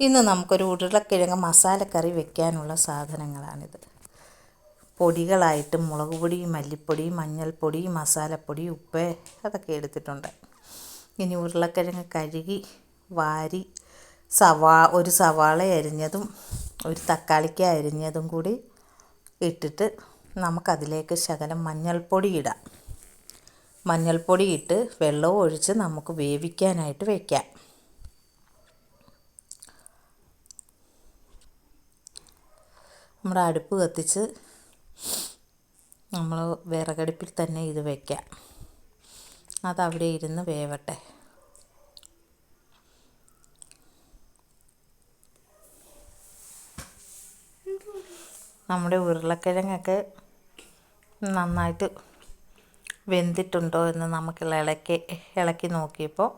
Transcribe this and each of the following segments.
ഇന്ന് നമുക്കൊരു ഉരുളക്കിഴങ്ങ് മസാലക്കറി വെക്കാനുള്ള സാധനങ്ങളാണിത്. പൊടികളായിട്ട് മുളക് പൊടി മല്ലിപ്പൊടി മഞ്ഞൾപ്പൊടി മസാലപ്പൊടി ഉപ്പ് അതൊക്കെ എടുത്തിട്ടുണ്ട്. ഇനി ഉരുളക്കിഴങ്ങ് കഴുകി വാരി സവാ ഒരു സവാള അരിഞ്ഞതും ഒരു തക്കാളിക്ക അരിഞ്ഞതും കൂടി ഇട്ടിട്ട് നമുക്കതിലേക്ക് ശകലം മഞ്ഞൾപ്പൊടി ഇടാം. മഞ്ഞൾപ്പൊടി ഇട്ട് വെള്ളവും ഒഴിച്ച് നമുക്ക് വേവിക്കാനായിട്ട് വയ്ക്കാം നമ്മുടെ അടുപ്പ് കത്തിച്ച് നമ്മൾ വിറകടുപ്പിൽ തന്നെ ഇത് വയ്ക്കാം അതവിടെ ഇരുന്ന് വേവട്ടെ. നമ്മുടെ ഉരുളക്കിഴങ്ങൊക്കെ നന്നായിട്ട് വെന്തിട്ടുണ്ടോ എന്ന് നമുക്ക് ഇളക്കി ഇളക്കി നോക്കിയപ്പോൾ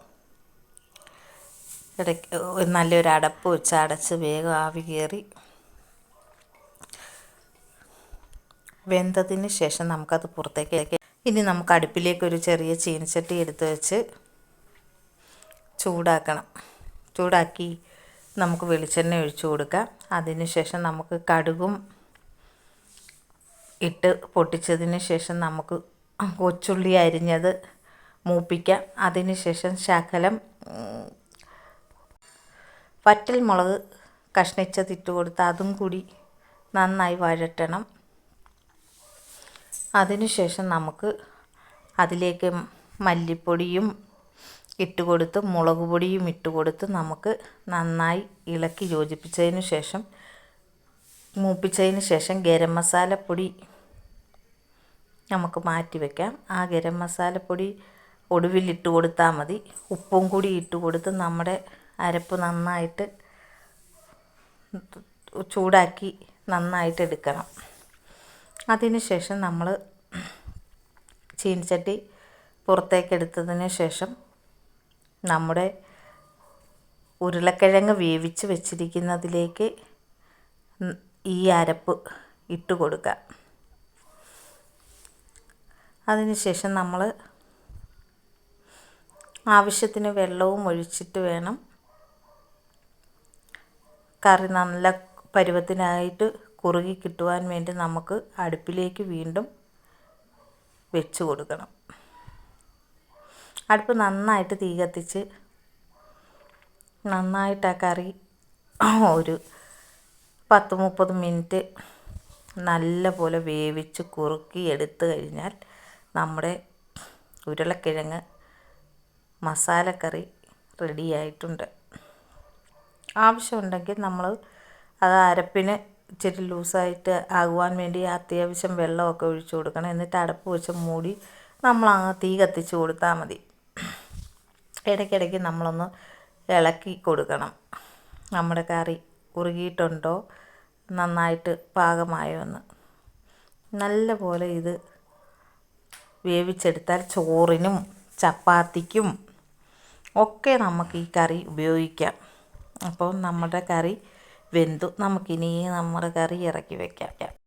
ഇടയ്ക്ക് നല്ലൊരു അടപ്പ് വെച്ച് അടച്ച് വേഗം ആവി കയറി വെന്തതിന് ശേഷം നമുക്കത് പുറത്തേക്ക് ഇനി നമുക്ക് അടുപ്പിലേക്ക് ഒരു ചെറിയ ചീനച്ചട്ടി എടുത്ത് വെച്ച് ചൂടാക്കണം. ചൂടാക്കി നമുക്ക് വെളിച്ചെണ്ണ ഒഴിച്ചു കൊടുക്കാം. അതിന് ശേഷം നമുക്ക് കടുകും ഇട്ട് പൊട്ടിച്ചതിന് ശേഷം നമുക്ക് കൊച്ചുള്ളി അരിഞ്ഞത് മൂപ്പിക്കാം. അതിന് ശേഷം ശകലം വറ്റൽ മുളക് കഷ്ണിച്ചതിട്ട് കൊടുത്ത് അതും കൂടി നന്നായി വഴറ്റണം. അതിനുശേഷം നമുക്ക് അതിലേക്ക് മല്ലിപ്പൊടിയും ഇട്ട് കൊടുത്ത് മുളക് പൊടിയും ഇട്ട് കൊടുത്ത് നമുക്ക് നന്നായി ഇളക്കി യോജിപ്പിച്ചതിന് ശേഷം മൂപ്പിച്ചതിന് ശേഷം ഗരം മസാലപ്പൊടി നമുക്ക് മാറ്റി വയ്ക്കാം ആ ഗരം മസാലപ്പൊടി ഒടുവിലിട്ട് കൊടുത്താൽ മതി. ഉപ്പും കൂടി ഇട്ട് കൊടുത്ത് നമ്മുടെ അരപ്പ് നന്നായിട്ട് ചൂടാക്കി നന്നായിട്ട് എടുക്കണം. അതിന് ശേഷം നമ്മൾ ചീനിച്ചട്ടി പുറത്തേക്കെടുത്തതിന് ശേഷം നമ്മുടെ ഉരുളക്കിഴങ്ങ് വേവിച്ച് വെച്ചിരിക്കുന്നതിലേക്ക് ഈ അരപ്പ് ഇട്ട് കൊടുക്കുക. അതിനുശേഷം നമ്മൾ ആവശ്യത്തിന് വെള്ളവും ഒഴിച്ചിട്ട് വേണം. കറി നല്ല പരുവത്തിനായിട്ട് കുറുകി കിട്ടുവാൻ വേണ്ടി നമുക്ക് അടുപ്പിലേക്ക് വീണ്ടും വെച്ച് കൊടുക്കണം. അടുപ്പ് നന്നായിട്ട് തീ കത്തിച്ച് നന്നായിട്ട് ആ കറി ഒരു പത്ത് മുപ്പത് മിനിറ്റ് നല്ല പോലെ വേവിച്ച് കുറുക്കി എടുത്തു കഴിഞ്ഞാൽ നമ്മുടെ ഉരുളക്കിഴങ്ങ് മസാലക്കറി റെഡിയായിട്ടുണ്ട്. ആവശ്യമുണ്ടെങ്കിൽ നമ്മൾ അത് അരപ്പിന് ഇച്ചിരി ലൂസായിട്ട് ആകുവാൻ വേണ്ടി അത്യാവശ്യം വെള്ളമൊക്കെ ഒഴിച്ചു കൊടുക്കണം. എന്നിട്ട് അടപ്പ് വെച്ച് മൂടി നമ്മൾ ആ തീ കത്തിച്ച് കൊടുത്താൽ മതി. ഇടയ്ക്കിടയ്ക്ക് നമ്മളൊന്ന് ഇളക്കി കൊടുക്കണം. നമ്മുടെ കറി കുറുകിയിട്ടുണ്ടോ? നന്നായിട്ട് പാകമായോ എന്ന്. നല്ല പോലെ ഇത് വേവിച്ചെടുത്താൽ ചോറിനും ചപ്പാത്തിക്കും ഒക്കെ നമുക്ക് ഈ കറി ഉപയോഗിക്കാം. അപ്പോൾ നമ്മുടെ കറി വെന്തു. നമുക്കിനി നമ്മുടെ കറി ഇറക്കി വയ്ക്കാം